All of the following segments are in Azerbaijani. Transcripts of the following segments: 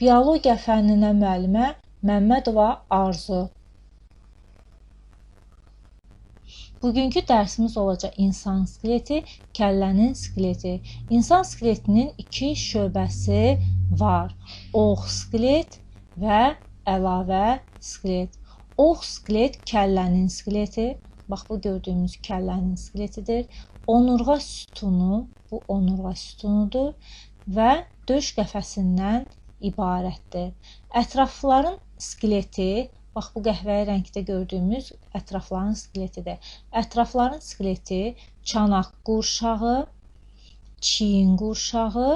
Biologiya fənninə müəllimə Məmmədova Arzu. Bugünkü dərsimiz olacaq insan skeleti, kəllənin skeleti. İnsan skeletinin iki şöbəsi var. Ox skelet və əlavə skelet. Ox skelet kəllənin skeleti. Bax bu gördüyümüz kəllənin skeletidir. Onurğa sütunu bu onurğa sütunudur və döş qəfəsindən ibarətdir. Ətrafların skeleti Bax bu qəhvəyi rəngdə gördüyümüz ətrafların skeletidir. Ətrafların skeleti çanaq qurşağı, çiyin qurşağı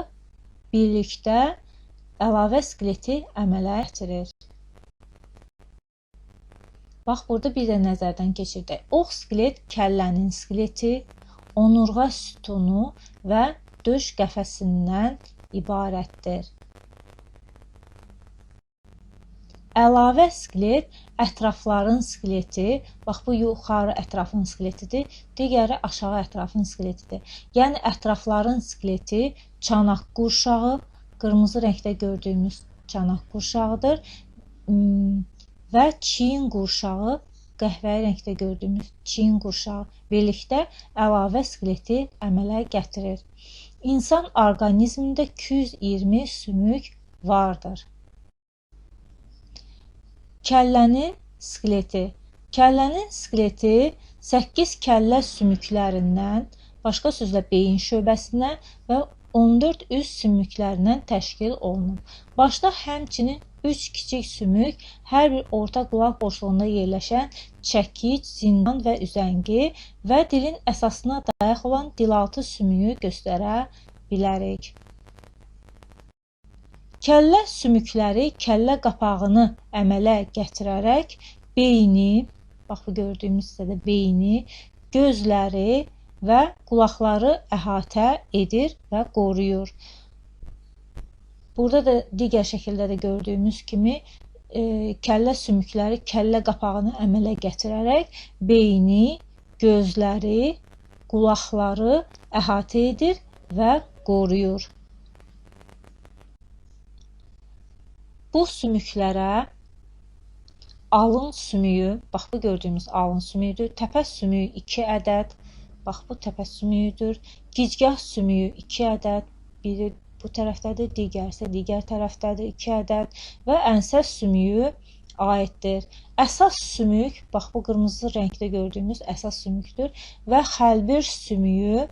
birlikdə əlavə skeleti əmələ gətirir. Bax burada bir də nəzərdən keçirdək. Ox skelet kəllənin skeleti, onurğa sütunu və döş qəfəsindən ibarətdir. Əlavə skelet ətrafların skeleti, bax bu yuxarı ətrafın skeletidir, digəri aşağı ətrafın skeletidir. Yəni ətrafların skeleti çanaq qurşağı, qırmızı rəngdə gördüyümüz çanaq qurşağıdır hmm, və çiyin qurşağı qəhvəyi rəngdə gördüyümüz çiyin qurşağı birlikdə əlavə skeleti əmələ gətirir. İnsan orqanizmində 220 sümük vardır. Kəllənin skeleti. Kəllənin skeleti 8 kəllə sümüklərindən, başqa sözlə beyin şöbəsindən və 14 üst sümüklərindən təşkil olunub. Başda həmçinin 3 kiçik sümük, hər bir orta qulaq boşluğunda yerləşən çəkic, zindan və üzəngi və dilin əsasına dayaq olan dilaltı sümüyü göstərə bilərik. Kəllə sümükləri kəllə qapağını əmələ gətirərək beyni, bax bu gördüyümüz hissədə beyni, gözləri və qulaqları əhatə edir və qoruyur. Burada da digər şəkildə də gördüyümüz kimi e, kəllə sümükləri kəllə qapağını əmələ gətirərək beyni, gözləri, qulaqları əhatə edir və qoruyur. Bu sümüklərə alın sümüyü, bax bu gördüyümüz alın sümüyüdür. Təpə sümüyü 2 ədəd. Bax bu təpə sümüyüdür. Gicgah sümüyü 2 ədəd. Biri bu tərəfdədir, digəri isə digər tərəfdədir 2 ədəd və ənsə sümüyü aiddir. Əsas sümük, bax bu qırmızı rəngdə gördüyümüz əsas sümükdür və xəlbir sümüyü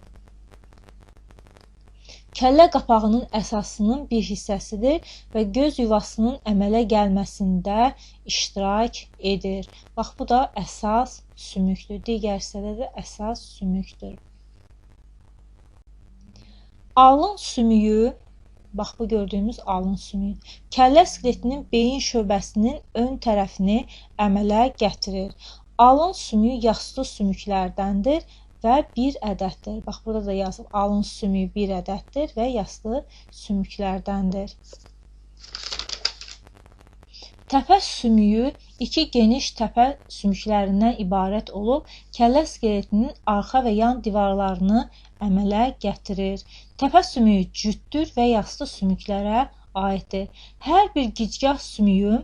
Kəllə qapağının əsasının bir hissəsidir və göz yuvasının əmələ gəlməsində iştirak edir. Bax bu da əsas sümükdür. Digər hissədə də əsas sümükdür. Alın sümüyü Bax bu gördüyümüz alın sümüyü. Kəllə skeletinin beyin şöbəsinin ön tərəfini əmələ gətirir. Alın sümüyü yastı sümüklərdəndir və 1 ədəddir. Bax, burada da yazıb alın sümüyü 1 ədəddir və yastı sümüklərdəndir. Təpə sümüyü iki geniş təpə sümüklərindən ibarət olub, kəllə skeletinin arxa və yan divarlarını əmələ gətirir. Təpə sümüyü cütdür və yastı sümüklərə aiddir. Hər bir gicgah sümüyü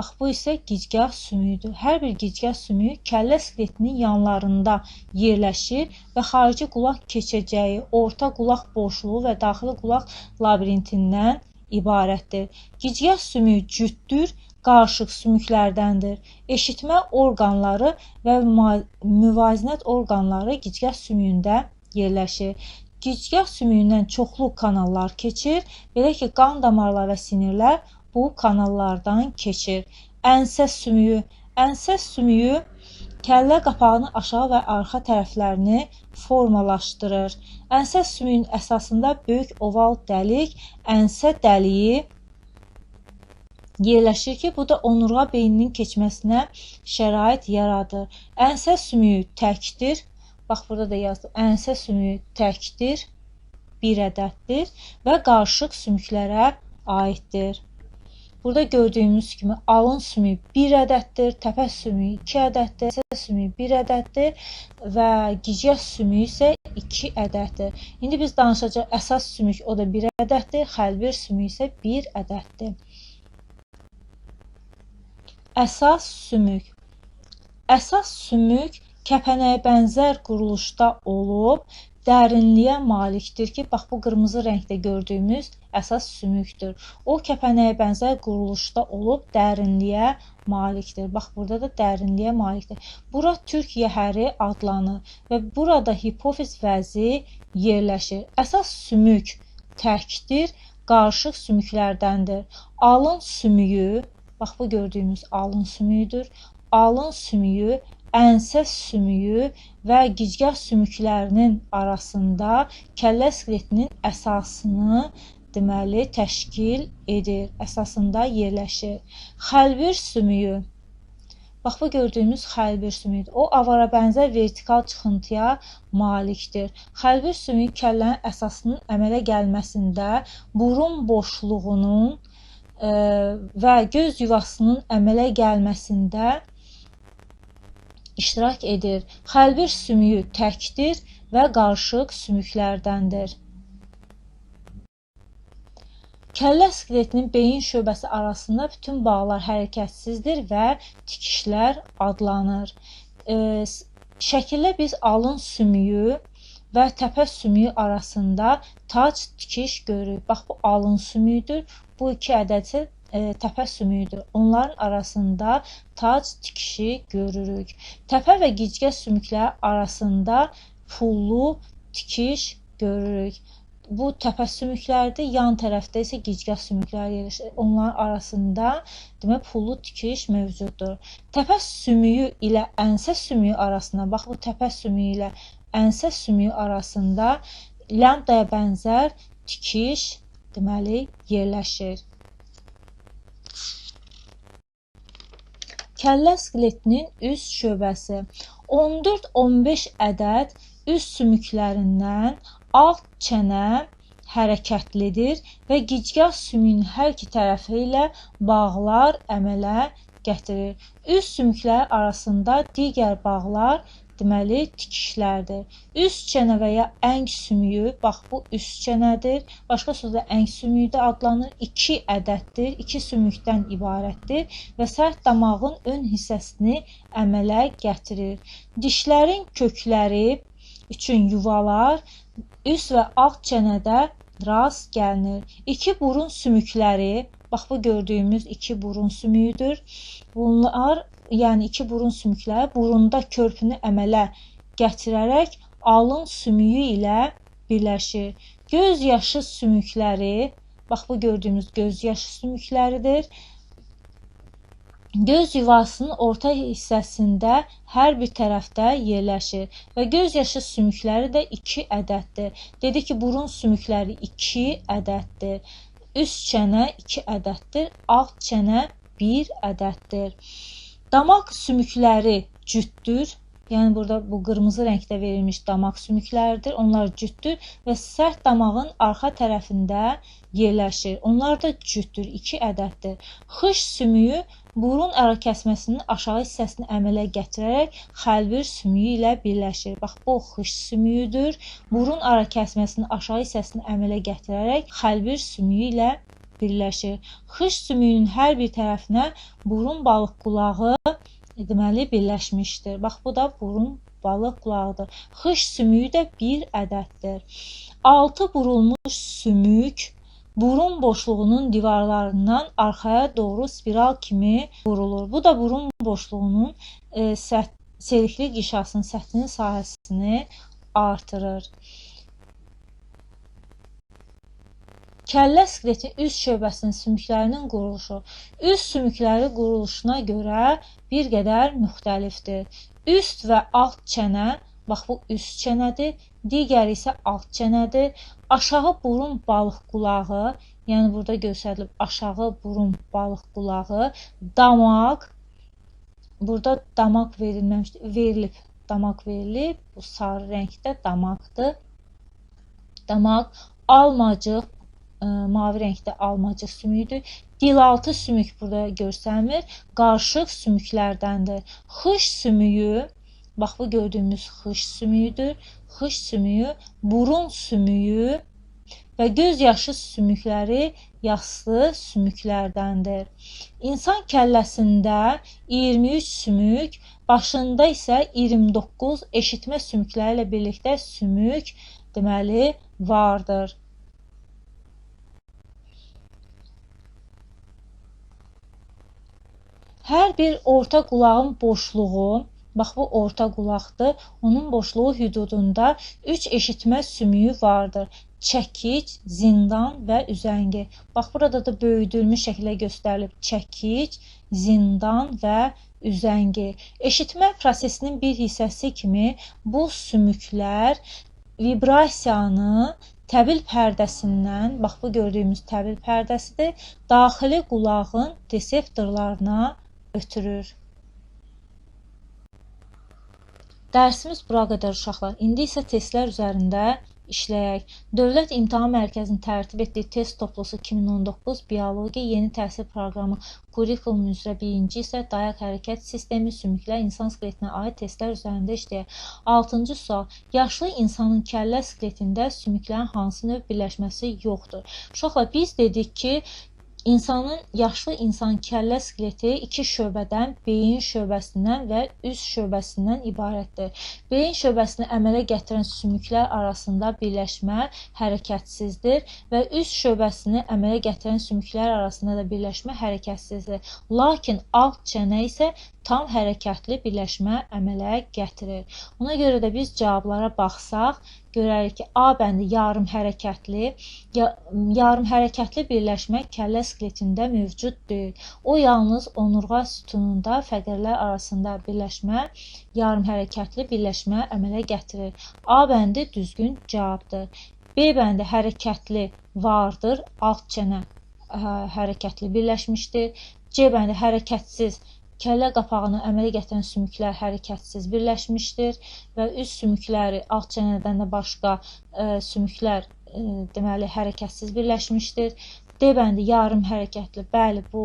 Bax bu isə gicgah sümüyüdür. Hər bir gicgah sümüyü kəllə skeletinin yanlarında yerləşir və xarici qulaq keçəcəyi orta qulaq boşluğu və daxili qulaq labirintindən ibarətdir. Gicgah sümüyü cütdür, qarışıq sümüklərdəndir. Eşitmə orqanları və müvazinət orqanları gicgah sümüyündə yerləşir. Gicgah sümüyündən çoxlu kanallar keçir. Belə ki, qan damarları və sinirlər bu kanallardan keçir. Ənsə sümüyü. Ənsə sümüyü kəllə qapağının aşağı və arxa tərəflərini formalaşdırır. Ənsə sümüyünün əsasında böyük oval dəlik, ənsə dəliyi yerləşir ki, bu da onurğa beyninin keçməsinə şərait yaradır. Ənsə sümüyü təkdir. Bax burada da yazdım. Ənsə sümüyü təkdir. Bir ədəddir və qarışıq sümüklərə aiddir. Burada gördüyümüz kimi alın sümüyü 1 ədəddir, təpə sümüyü 2 ədəddir, səsə sümüyü 1 ədəddir və gicya sümüyü isə 2 ədəddir. İndi biz danışacaq əsas sümük o da 1 ədəddir, xəlbir sümüyü isə 1 ədəddir. Əsas sümük Əsas sümük kəpənəyə bənzər quruluşda olub dərinliyə malikdir ki, bax bu qırmızı rəngdə gördüyümüz əsas sümükdür. O kəpənəyə bənzər quruluşda olub, dərinliyə malikdir. Bax burada da dərinliyə malikdir. Bura türk yəhəri adlanır və burada hipofiz vəzi yerləşir. Əsas sümük təkdir, qarışıq sümüklərdəndir. Alın sümüyü, bax bu gördüyümüz alın sümüyüdür. Alın sümüyü, ənsə sümüyü və gicgah sümüklərinin arasında kəllə skeletinin əsasını deməli təşkil edir, əsasında yerləşir. Xəlbir sümüyü Bax bu gördüyümüz xəlbir sümüyüdür. O avara bənzər vertikal çıxıntıya malikdir. Xəlbir sümüyü kəllənin əsasının əmələ gəlməsində burun boşluğunun ə, e, və göz yuvasının əmələ gəlməsində iştirak edir. Xəlbir sümüyü təkdir və qarışıq sümüklərdəndir. Kəllə skeletinin beyin şöbəsi arasında bütün bağlar hərəkətsizdir və tikişlər adlanır. E, şəkildə biz alın sümüyü və təpə sümüyü arasında tac tikiş görürük. Bax bu alın sümüyüdür. Bu iki ədəd isə e, təpə sümüyüdür. Onların arasında tac tikişi görürük. Təpə və gicgə sümükləri arasında pullu tikiş görürük bu təpə sümüklərdir. Yan tərəfdə isə gicgah sümükləri yerləşir. Onların arasında demək pullu tikiş mövcuddur. Təpə sümüyü ilə ənsə sümüyü arasında, bax bu təpə sümüyü ilə ənsə sümüyü arasında lambdaya bənzər tikiş deməli yerləşir. Kəllə skeletinin üst şöbəsi 14-15 ədəd üst sümüklərindən alt çənə hərəkətlidir və gicgah sümüyünün hər iki tərəfi ilə bağlar əmələ gətirir. Üst sümüklər arasında digər bağlar deməli tikişlərdir. Üst çənə və ya əng sümüyü, bax bu üst çənədir. Başqa sözlə əng sümüyü də adlanır. 2 ədəddir, 2 sümükdən ibarətdir və sərt damağın ön hissəsini əmələ gətirir. Dişlərin kökləri üçün yuvalar üst və alt çənədə rast gəlinir. İki burun sümükləri, bax bu gördüyümüz iki burun sümüyüdür. Bunlar, yəni iki burun sümükləri burunda körpünü əmələ gətirərək alın sümüyü ilə birləşir. Göz yaşı sümükləri, bax bu gördüyümüz göz yaşı sümükləridir. Göz yuvasının orta hissəsində hər bir tərəfdə yerləşir və göz yaşı sümükləri də 2 ədəddir. Dedi ki, burun sümükləri 2 ədəddir. Üst çənə 2 ədəddir, alt çənə 1 ədəddir. Damaq sümükləri cütdür. Yəni burada bu qırmızı rəngdə verilmiş damaq sümükləridir. Onlar cütdür və sərt damağın arxa tərəfində yerləşir. Onlar da cütdür, 2 ədəddir. Xış sümüyü burun ərakəsməsinin aşağı hissəsini əmələ gətirərək xəlbir sümüyü ilə birləşir. Bax, bu xış sümüyüdür. Burun ərakəsməsinin aşağı hissəsini əmələ gətirərək xəlbir sümüyü ilə birləşir. Xış sümüyünün hər bir tərəfinə burun balıq qulağı deməli birləşmişdir. Bax, bu da burun balıq qulağıdır. Xış sümüyü də bir ədəddir. Altı burulmuş sümük burun boşluğunun divarlarından arxaya doğru spiral kimi vurulur. Bu da burun boşluğunun e, səth selikli qişasının səthinin sahəsini artırır. Kəllə skeletin üst şöbəsinin sümüklərinin quruluşu üst sümükləri quruluşuna görə bir qədər müxtəlifdir. Üst və alt çənə Bax bu üst çənədir, digəri isə alt çənədir. Aşağı burun balıq qulağı, yəni burada göstərilib aşağı burun balıq qulağı, damaq. Burada damaq verilməmişdir, verilib. Damaq verilib. Bu sarı rəngdə damaqdır. Damaq, almacıq, mavi rəngdə almacıq sümüyüdür. Dilaltı sümük burada görsənmir. Qarışıq sümüklərdəndir. Xış sümüyü Bax bu gördüyümüz xış sümüyüdür. Xış sümüyü burun sümüyü və göz yaşı sümükləri yassı sümüklərdəndir. İnsan kəlləsində 23 sümük, başında isə 29 eşitmə sümükləri ilə birlikdə sümük deməli vardır. Hər bir orta qulağın boşluğu, bax bu orta qulaqdır. Onun boşluğu hüdudunda 3 eşitmə sümüyü vardır. Çəkic, zindan və üzəngi. Bax burada da böyüdülmüş şəkildə göstərilib. Çəkic, zindan və üzəngi. Eşitmə prosesinin bir hissəsi kimi bu sümüklər vibrasiyanı təbil pərdəsindən, bax bu gördüyümüz təbil pərdəsidir, daxili qulağın reseptorlarına ötürür. Dərsimiz bura qədər uşaqlar. İndi isə testlər üzərində işləyək. Dövlət İmtahan Mərkəzinin tərtib etdiyi test toplusu 2019 biologiya yeni təhsil proqramı kurikulum üzrə birinci isə dayaq hərəkət sistemi sümüklər insan skeletinə aid testlər üzərində işləyək. 6-cı sual. Yaşlı insanın kəllə skeletində sümüklərin hansı növ birləşməsi yoxdur? Uşaqlar biz dedik ki, İnsanın yaşlı insan kəllə skeleti iki şöbədən, beyin şöbəsindən və üz şöbəsindən ibarətdir. Beyin şöbəsini əmələ gətirən sümüklər arasında birləşmə hərəkətsizdir və üz şöbəsini əmələ gətirən sümüklər arasında da birləşmə hərəkətsizdir. Lakin alt çənə isə tam hərəkətli birləşmə əmələ gətirir. Ona görə də biz cavablara baxsaq, görərik ki, A bəndi yarım hərəkətli, ya, yarım hərəkətli birləşmə kəllə skeletində mövcud deyil. O yalnız onurğa sütununda fəqərlər arasında birləşmə, yarım hərəkətli birləşmə əmələ gətirir. A bəndi düzgün cavabdır. B bəndi hərəkətli vardır, alt çənə hə, hərəkətli birləşmişdir. C bəndi hərəkətsiz kəllə qapağını əmələ gətirən sümüklər hərəkətsiz birləşmişdir və üst sümükləri alt çənədən də başqa ə, e, sümüklər ə, e, deməli hərəkətsiz birləşmişdir. D bəndi yarım hərəkətli. Bəli, bu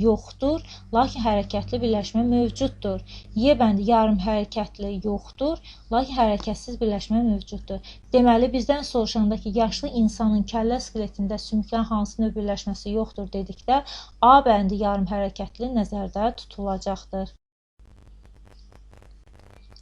yoxdur, lakin hərəkətli birləşmə mövcuddur. Y bəndi yarım hərəkətli yoxdur, lakin hərəkətsiz birləşmə mövcuddur. Deməli, bizdən soruşanda ki, yaşlı insanın kəllə skeletində sümüklərin hansı növ birləşməsi yoxdur dedikdə, A bəndi yarım hərəkətli nəzərdə tutulacaqdır.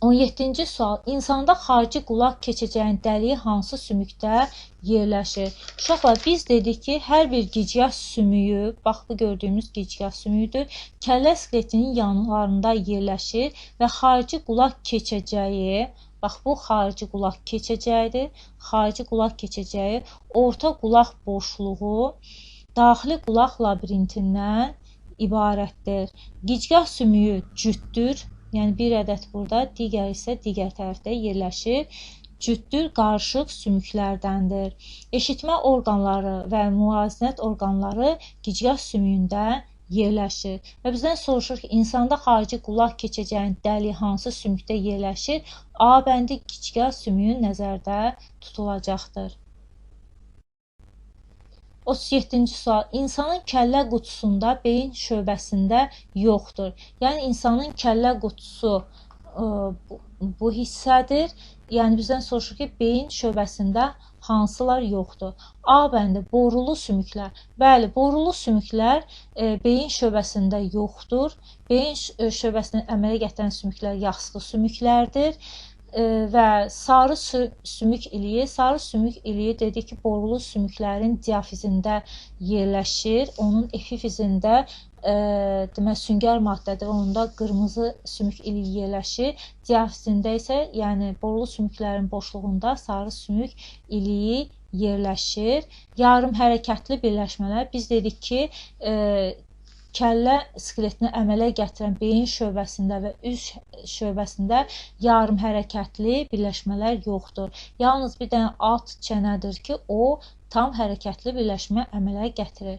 17-ci sual. İnsanda xarici qulaq keçəcəyin dəliyi hansı sümükdə yerləşir? Uşaqlar, biz dedik ki, hər bir gicgah sümüyü, bax bu gördüyümüz gicgah sümüyüdür, kəllə skeletinin yanlarında yerləşir və xarici qulaq keçəcəyi, bax bu xarici qulaq keçəcəyidir. Xarici qulaq keçəcəyi orta qulaq boşluğu daxili qulaq labirintindən ibarətdir. Gicgah sümüyü cütdür Yəni bir ədəd burada, digər isə digər tərəfdə yerləşir. Cütdür qarışıq sümüklərdəndir. Eşitmə orqanları və müvazinət orqanları gicgah sümüyündə yerləşir. Və bizdən soruşur ki, insanda xarici qulaq keçəcəyin dəli hansı sümükdə yerləşir? A bəndi gicgah sümüyü nəzərdə tutulacaqdır. 37-ci sual. İnsanın kəllə qutusunda beyin şöbəsində yoxdur. Yəni insanın kəllə qutusu ə, bu, bu hissədir. Yəni bizdən soruşur ki, beyin şöbəsində hansılar yoxdur? A bəndi borulu sümüklər. Bəli, borulu sümüklər e, beyin şöbəsində yoxdur. Beyin şöbəsini əmələ gətirən sümüklər yassı sümüklərdir və sarı sümük iliyi, sarı sümük iliyi dedik ki, borulu sümüklərin diafizində yerləşir. Onun epifizində ə, demək süngər maddədir. Onda qırmızı sümük iliyi yerləşir. Diafizində isə, yəni borulu sümüklərin boşluğunda sarı sümük iliyi yerləşir. Yarım hərəkətli birləşmələr biz dedik ki, ə, kəllə skeletini əmələ gətirən beyin şöbəsində və üz şöbəsində yarım hərəkətli birləşmələr yoxdur. Yalnız bir dənə alt çənədir ki, o tam hərəkətli birləşmə əmələ gətirir.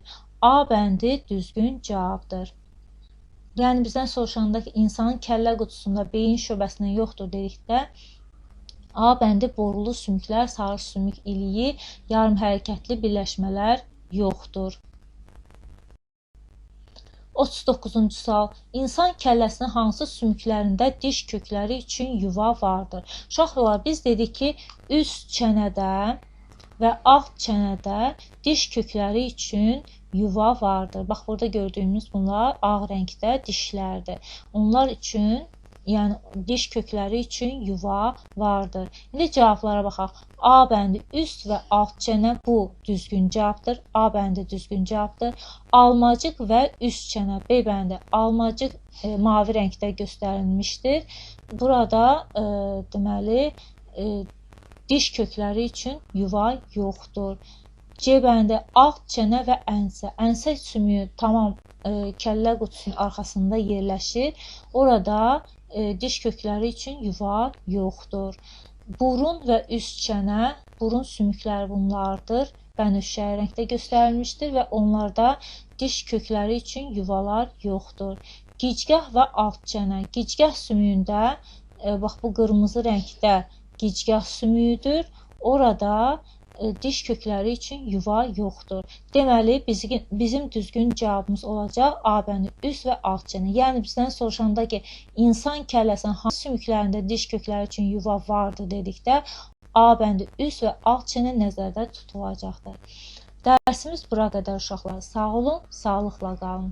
A bəndi düzgün cavabdır. Yəni bizdən soruşanda ki, insanın kəllə qutusunda beyin şöbəsində yoxdur dedikdə, A bəndi borulu sümüklər, sarı sümük iliyi, yarım hərəkətli birləşmələr yoxdur. 39-cu sual. İnsan kəlləsinin hansı sümüklərində diş kökləri üçün yuva vardır? Uşaqlar, biz dedik ki, üst çənədə və alt çənədə diş kökləri üçün yuva vardır. Bax burada gördüyümüz bunlar ağ rəngdə dişlərdir. Onlar üçün yəni diş kökləri üçün yuva vardır. İndi cavablara baxaq. A bəndi üst və alt çənə bu düzgün cavabdır. A bəndi düzgün cavabdır. Almacıq və üst çənə B bəndi almacıq e, mavi rəngdə göstərilmişdir. Burada e, deməli e, diş kökləri üçün yuva yoxdur. C bəndi alt çənə və ənsə. Ənsə sümüyü tamam e, kəllə qutusunun arxasında yerləşir. Orada e, diş kökləri üçün yuva yoxdur. Burun və üst çənə, burun sümükləri bunlardır. Bənövşəyi rəngdə göstərilmişdir və onlarda diş kökləri üçün yuvalar yoxdur. Gicgah və alt çənə. Gicgah sümüyündə e, bax bu qırmızı rəngdə gicgah sümüyüdür. Orada diş kökləri üçün yuva yoxdur. Deməli bizim bizim düzgün cavabımız olacaq A bəndi üst və alt çənə. Yəni bizdən soruşanda ki, insan kəlləsinin hansı sümüklərində diş kökləri üçün yuva vardı dedikdə A bəndi üst və alt çənə nəzərdə tutulacaqdır. Dərsimiz bura qədər uşaqlar. Sağ olun, sağlıqla qalın.